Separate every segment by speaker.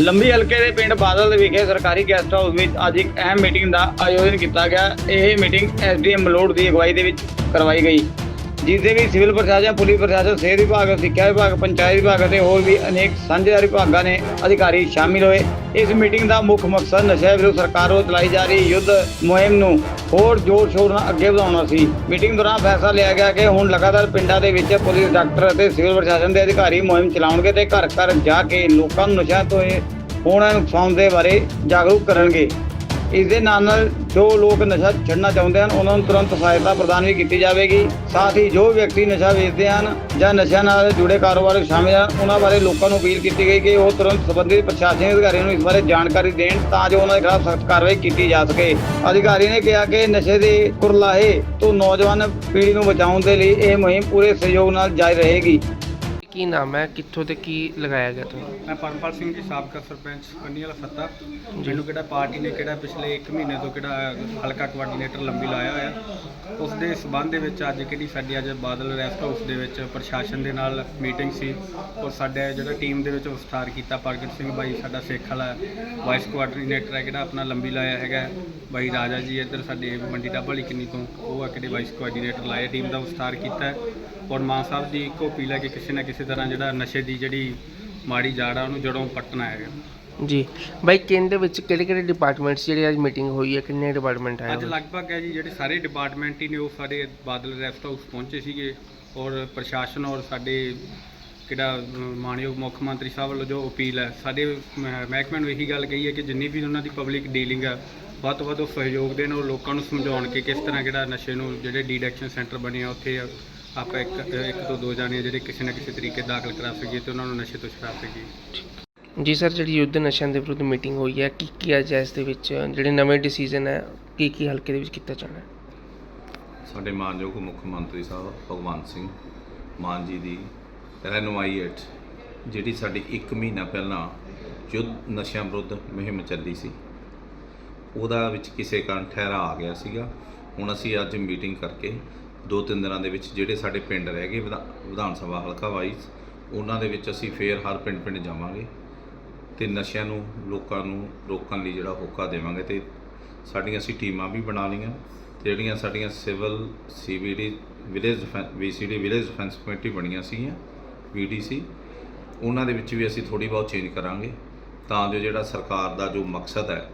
Speaker 1: ਲੰਬੀ ਹਲਕੇ ਦੇ ਪਿੰਡ ਬਾਦਲ ਵਿਖੇ ਸਰਕਾਰੀ ਗੈਸਟ ਹਾਊਸ ਵਿੱਚ ਅੱਜ ਇੱਕ ਅਹਿਮ ਮੀਟਿੰਗ ਦਾ ਆਯੋਜਨ ਕੀਤਾ ਗਿਆ। ਇਹ ਮੀਟਿੰਗ ਐਸਡੀਐਮ ਮਲੋੜ ਦੀ ਅਗਵਾਈ ਦੇ ਵਿੱਚ ਕਰਵਾਈ ਗਈ। ਜਿਸਦੇ ਵਿੱਚ ਸਿਵਲ ਪ੍ਰਸ਼ਾਸਨ, ਪੁਲਿਸ ਪ੍ਰਸ਼ਾਸਨ, ਸਿਹਤ ਵਿਭਾਗ, ਸਿੱਖਿਆ ਵਿਭਾਗ, ਪੰਚਾਇਤ ਵਿਭਾਗ ਅਤੇ ਹੋਰ ਵੀ ਅਨੇਕ ਸਾਂਝੇਦਾਰ ਵਿਭਾਗਾਂ ਨੇ ਅਧਿਕਾਰੀ ਸ਼ਾਮਿਲ ਹੋਏ। ਇਸ ਮੀਟਿੰਗ ਦਾ ਮੁੱਖ ਮਕਸਦ ਨਸ਼ਾ ਵਿਰੁੱਧ ਸਰਕਾਰ ਵੱਲੋਂ ਚਲਾਈ ਜਾ ਰਹੀ ਯੁੱਧ ਮੁਹਿੰਮ ਨੂੰ ਹੋਰ ਜ਼ੋਰ ਸ਼ੋਰ ਨਾਲ ਅੱਗੇ ਵਧਾਉਣਾ ਸੀ। ਮੀਟਿੰਗ ਦੌਰਾਨ ਫੈਸਲਾ ਲਿਆ ਗਿਆ ਕਿ ਹੁਣ ਲਗਾਤਾਰ ਪਿੰਡਾਂ ਦੇ ਵਿੱਚ ਪੁਲਿਸ ਡਾਕਟਰ ਅਤੇ ਸਿਵਲ ਪ੍ਰਸ਼ਾਸਨ ਦੇ ਅਧਿਕਾਰੀ ਮੁਹਿੰਮ ਚਲਾਉਣਗੇ ਤੇ ਘਰ ਘਰ ਜਾ ਕੇ ਲੋਕਾਂ ਨੂੰ ਨਸ਼ਾ ਤੋਂ ਹੋਣਾ ਨੁਕਸਾਨ ਦੇ ਬਾਰੇ ਜਾਗਰੂਕ ਕਰਨਗੇ। ਇਸ ਦੇ ਨਾਲ ਨਾਲ ਜੋ ਲੋਕ ਨਸ਼ਾ ਛੱਡਣਾ ਚਾਹੁੰਦੇ ਹਨ, ਉਹਨਾਂ ਨੂੰ ਤੁਰੰਤ ਸਹਾਇਤਾ ਪ੍ਰਦਾਨ ਵੀ ਕੀਤੀ ਜਾਵੇਗੀ। ਸਾਥ ਹੀ ਜੋ ਵਿਅਕਤੀ ਨਸ਼ਾ ਵੇਚਦੇ ਹਨ ਜਾਂ ਨਸ਼ਿਆਂ ਨਾਲ ਜੁੜੇ ਕਾਰੋਬਾਰ ਵਿੱਚ ਸ਼ਾਮਿਲ ਹਨ, ਉਹਨਾਂ ਬਾਰੇ ਲੋਕਾਂ ਨੂੰ ਅਪੀਲ ਕੀਤੀ ਗਈ ਕਿ ਉਹ ਤੁਰੰਤ ਸੰਬੰਧਿਤ ਪ੍ਰਸ਼ਾਸਨਿਕ ਅਧਿਕਾਰੀਆਂ ਨੂੰ ਇਸ ਬਾਰੇ ਜਾਣਕਾਰੀ ਦੇਣ ਤਾਂ ਜੋ ਉਹਨਾਂ ਦੇ ਖਿਲਾਫ ਸਖਤ ਕਾਰਵਾਈ ਕੀਤੀ ਜਾ ਸਕੇ। ਅਧਿਕਾਰੀ ਨੇ ਕਿਹਾ ਕਿ ਨਸ਼ੇ ਦੇ ਕੁਰਲਾਹੇ ਤੋਂ ਨੌਜਵਾਨ ਪੀੜ੍ਹੀ ਨੂੰ ਬਚਾਉਣ ਦੇ ਲਈ ਇਹ ਮੁਹਿੰਮ ਪੂਰੇ ਸਹਿਯੋਗ ਨਾਲ ਜਾਰੀ ਰਹੇਗੀ।
Speaker 2: ਕੀ ਨਾਮ ਹੈ? ਕਿੱਥੋਂ ਤੇ ਕੀ ਲਗਾਇਆ ਗਿਆ ਤੁਹਾਨੂੰ?
Speaker 3: ਮੈਂ ਪਰਮਪਾਲ ਸਿੰਘ ਜੀ ਸਾਬਕਾ ਸਰਪੰਚ ਕੰਨੀ ਵਾਲਾ ਫੱਤਾ ਮੈਨੂੰ ਕਿਹੜਾ ਪਾਰਟੀ ਨੇ ਕਿਹੜਾ ਪਿਛਲੇ 1 ਮਹੀਨੇ ਤੋਂ ਕਿਹੜਾ ਹਲਕਾ ਕੋਆਰਡੀਨੇਟਰ ਲੰਬੀ ਲਾਇਆ ਹੋਇਆ। ਉਸ ਦੇ ਸਬੰਧ ਦੇ ਵਿੱਚ ਅੱਜ ਕਿਹੜੀ ਸਾਡੀ ਅੱਜ ਬਾਦਲ ਰੈਸਟ ਹਾਊਸ ਦੇ ਵਿੱਚ ਪ੍ਰਸ਼ਾਸਨ ਦੇ ਨਾਲ ਮੀਟਿੰਗ ਸੀ। ਔਰ ਸਾਡੇ ਜਿਹੜਾ ਟੀਮ ਦੇ ਵਿੱਚ ਵਿਸਥਾਰ ਕੀਤਾ ਪ੍ਰਗਟ ਸਿੰਘ ਬਾਈ ਸਾਡਾ ਸਿੱਖ ਵਾਲਾ ਵਾਈਸ ਕੋਆਰਡੀਨੇਟਰ ਹੈ ਕਿਹੜਾ ਆਪਣਾ ਲੰਬੀ ਲਾਇਆ ਹੈਗਾ। ਬਾਈ ਰਾਜਾ ਜੀ ਇੱਧਰ ਸਾਡੇ ਮੰਡੀ ਡੱਬਲੀ ਕਿੰਨੀ ਤੋਂ ਉਹ ਆ ਕਿਹੜੇ ਵਾਈਸ ਕੋਆਰਡੀਨੇਟਰ ਲਾਇਆ। ਟੀਮ ਦਾ ਵਿਸਥਾਰ ਕੀਤਾ ਔਰ ਮਾਨ ਸਾਹਿਬ ਦੀ ਇੱਕੋ ਅਪੀਲ ਹੈ ਕਿ ਕਿਸੇ ਨਾ ਕਿਸੇ ਤਰ੍ਹਾਂ ਜਿਹੜਾ ਨਸ਼ੇ ਦੀ ਜਿਹੜੀ ਮਾੜੀ ਜੜ ਆ ਉਹਨੂੰ ਜੜੋਂ ਪੱਟਣਾ ਹੈਗਾ।
Speaker 2: ਜੀ। ਬਾਈ ਕੇਂਦਰ ਵਿੱਚ ਕਿਹੜੇ ਕਿਹੜੇ ਡਿਪਾਰਟਮੈਂਟਸ ਜਿਹੜੇ ਅੱਜ ਮੀਟਿੰਗ ਹੋਈ ਹੈ ਕਿੰਨੇ ਡਿਪਾਰਟਮੈਂਟ ਆਏ
Speaker 3: ਅੱਜ? ਲਗਭਗ ਹੈ ਜੀ ਜਿਹੜੇ ਸਾਰੇ ਡਿਪਾਰਟਮੈਂਟ ਹੀ ਨੇ ਉਹ ਸਾਡੇ ਬਾਦਲ ਰੈਸਟ ਹਾਊਸ ਪਹੁੰਚੇ ਸੀਗੇ। ਔਰ ਪ੍ਰਸ਼ਾਸਨ ਔਰ ਸਾਡੇ ਕਿਹੜਾ ਅਮ, ਮਾਣਯੋਗ ਮੁੱਖ ਮੰਤਰੀ ਸਾਹਿਬ ਵੱਲੋਂ ਜੋ ਅਪੀਲ ਹੈ ਸਾਡੇ ਮਹਿਕਮੇ ਨੂੰ ਇਹੀ ਗੱਲ ਕਹੀ ਹੈ ਕਿ ਜਿੰਨੀ ਵੀ ਉਹਨਾਂ ਦੀ ਪਬਲਿਕ ਡੀਲਿੰਗ ਹੈ ਵੱਧ ਤੋਂ ਵੱਧ ਉਹ ਸਹਿਯੋਗ ਦੇਣ ਔਰ ਲੋਕਾਂ ਨੂੰ ਸਮਝਾਉਣ ਕਿ ਕਿਸ ਤਰ੍ਹਾਂ ਕਿਹੜਾ ਨਸ਼ੇ ਨੂੰ ਜਿਹੜੇ ਡੀਡੈਕਸ਼ਨ ਸੈਂਟਰ ਬਣੇ ਆ ਉੱਥੇ ਆਪਾਂ ਇੱਕ ਇੱਕ ਤੋਂ ਦੋ ਜਾਣੇ ਜਿਹੜੇ ਕਿਸੇ ਨਾ ਕਿਸੇ ਤਰੀਕੇ ਦਾਖਲ ਕਰਾ ਸਕੀਏ ਤੇ ਉਹਨਾਂ ਨੂੰ ਨਸ਼ੇ ਤੋਂ ਛੁਡਾ ਸਕੀਏ।
Speaker 2: ਜੀ ਸਰ ਜਿਹੜੀ ਯੁੱਧ ਨਸ਼ਿਆਂ ਦੇ ਵਿਰੁੱਧ ਮੀਟਿੰਗ ਹੋਈ ਹੈ ਕੀ ਕੀ ਅੱਜ ਇਸ ਦੇ ਵਿੱਚ ਜਿਹੜੇ ਨਵੇਂ ਡਿਸੀਜਨ ਹੈ ਕੀ ਕੀ ਹਲਕੇ ਦੇ ਵਿੱਚ ਕੀਤਾ ਜਾਣਾ ਹੈ?
Speaker 4: ਸਾਡੇ ਮਾਨਯੋਗ ਮੁੱਖ ਮੰਤਰੀ ਸਾਹਿਬ ਭਗਵੰਤ ਸਿੰਘ ਮਾਨ ਜੀ ਦੀ ਰਹਿਨੁਮਾਈ ਹੇਠ ਜਿਹੜੀ ਸਾਡੀ 1 ਮਹੀਨਾ ਪਹਿਲਾਂ ਯੁੱਧ ਨਸ਼ਿਆਂ ਵਿਰੁੱਧ ਮੁਹਿੰਮ ਚੱਲੀ ਸੀ ਉਹਦਾ ਵਿੱਚ ਕਿਸੇ ਕਾਰਨ ਠਹਿਰਾ ਆ ਗਿਆ ਸੀਗਾ। ਹੁਣ ਅਸੀਂ ਅੱਜ ਮੀਟਿੰਗ ਕਰਕੇ ਦੋ ਤਿੰਨ ਦਿਨਾਂ ਦੇ ਵਿੱਚ ਜਿਹੜੇ ਸਾਡੇ ਪਿੰਡ ਰਹਿ ਗਏ, ਵਿਧਾ- ਵਿਧਾਨ ਸਭਾ ਹਲਕਾ ਵਾਈਜ਼, ਉਹਨਾਂ ਦੇ ਵਿੱਚ ਅਸੀਂ ਫੇਰ ਹਰ ਪਿੰਡ ਪਿੰਡ ਜਾਵਾਂਗੇ ਤੇ ਨਸ਼ਿਆਂ ਨੂੰ, ਲੋਕਾਂ ਨੂੰ ਰੋਕਣ ਲਈ ਜਿਹੜਾ ਹੋਕਾ ਦੇਵਾਂਗੇ ਤੇ ਸਾਡੀਆਂ ਅਸੀਂ ਟੀਮਾਂ ਵੀ ਬਣਾ ਲਈਆਂ ਤੇ ਜਿਹੜੀਆਂ ਸਾਡੀਆਂ civil CBD village VCD village defence committee ਬਣੀਆਂ ਸੀਗੀਆਂ ਵੀਡੀਸੀ ਉਹਨਾਂ ਦੇ ਵਿੱਚ ਵੀ ਅਸੀਂ ਥੋੜੀ ਬਹੁਤ ਚੇਂਜ ਕਰਾਂਗੇ ਤਾਂ ਜੋ ਜਿਹੜਾ ਸਰਕਾਰ ਦਾ ਜੋ ਮਕਸਦ ਹੈ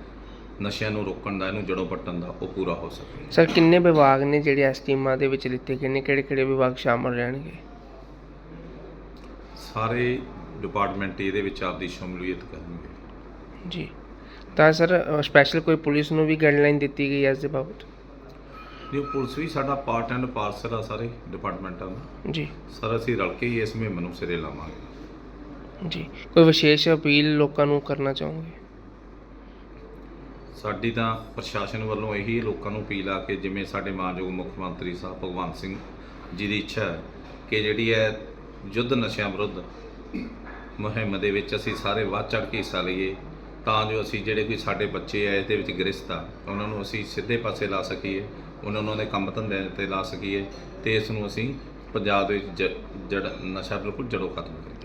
Speaker 4: ਨਸ਼ਿਆਂ ਨੂੰ ਰੋਕਣ ਦਾ ਇਹਨੂੰ ਜੜੋਂ ਪੱਟਣ ਦਾ ਉਹ ਪੂਰਾ ਹੋ ਸਕੇ
Speaker 2: ਸਰ ਕਿੰਨੇ ਵਿਭਾਗ ਨੇ ਜਿਹੜੇ ਇਸ ਟੀਮਾਂ ਦੇ ਵਿੱਚ ਲਿੱਤੇ ਗਏ ਨੇ? ਕਿਹੜੇ ਕਿਹੜੇ ਵਿਭਾਗ ਸ਼ਾਮਲ ਰਹਿਣਗੇ?
Speaker 4: ਸਾਰੇ ਡਿਪਾਰਟਮੈਂਟ ਇਹਦੇ ਵਿੱਚ ਆਪਦੀ ਸ਼ਮੂਲੀਅਤ ਕਰਨਗੇ।
Speaker 2: ਜੀ। ਤਾਂ ਸਰ ਸਪੈਸ਼ਲ ਕੋਈ ਪੁਲਿਸ ਨੂੰ ਵੀ ਗਾਈਡਲਾਈਨ ਦਿੱਤੀ ਗਈ ਹੈ ਇਸ ਦੇ ਬਾਬਤ?
Speaker 4: ਜੋ ਪੁਲਿਸ ਵੀ ਸਾਡਾ ਪਾਰਟ ਐਂਡ ਪਾਰਸਲ ਆ ਸਾਰੇ ਡਿਪਾਰਟਮੈਂਟਾਂ ਦਾ।
Speaker 2: ਜੀ।
Speaker 4: ਸਰ ਅਸੀਂ ਰਲ ਕੇ ਹੀ ਇਸ ਮੁਹਿੰਮ ਨੂੰ ਸਿਰੇ ਲਾਵਾਂਗੇ।
Speaker 2: ਜੀ। ਕੋਈ ਵਿਸ਼ੇਸ਼ ਅਪੀਲ ਲੋਕਾਂ ਨੂੰ ਕਰਨਾ ਚਾਹੋਗੇ?
Speaker 4: ਸਾਡੀ ਤਾਂ ਪ੍ਰਸ਼ਾਸਨ ਵੱਲੋਂ ਇਹੀ ਲੋਕਾਂ ਨੂੰ ਅਪੀਲ ਆ ਕਿ ਜਿਵੇਂ ਸਾਡੇ ਮਾਨਯੋਗ ਮੁੱਖ ਮੰਤਰੀ ਸਾਹਿਬ ਭਗਵੰਤ ਸਿੰਘ ਜੀ ਦੀ ਇੱਛਾ ਕਿ ਜਿਹੜੀ ਹੈ ਯੁੱਧ ਨਸ਼ਿਆਂ ਵਿਰੁੱਧ ਮੁਹਿੰਮ ਦੇ ਵਿੱਚ ਅਸੀਂ ਸਾਰੇ ਵੱਧ ਚੜ੍ਹ ਕੇ ਹਿੱਸਾ ਲਈਏ, ਤਾਂ ਜੋ ਅਸੀਂ ਜਿਹੜੇ ਕੋਈ ਸਾਡੇ ਬੱਚੇ ਆ, ਇਹਦੇ ਵਿੱਚ ਗ੍ਰਸਤ ਆ, ਉਹਨਾਂ ਨੂੰ ਅਸੀਂ ਸਿੱਧੇ ਪਾਸੇ ਲਾ ਸਕੀਏ, ਉਹਨਾਂ ਨੂੰ ਉਹਦੇ ਕੰਮ ਧੰਦੇ ਤੇ ਲਾ ਸਕੀਏ ਤੇ ਇਸ ਨੂੰ ਅਸੀਂ ਪੰਜਾਬ ਦੇ ਵਿੱਚ ਜ- ਜੜ, ਨਸ਼ਾ ਬਿਲਕੁਲ ਜੜੋਂ ਖਤਮ ਕਰੀਏ।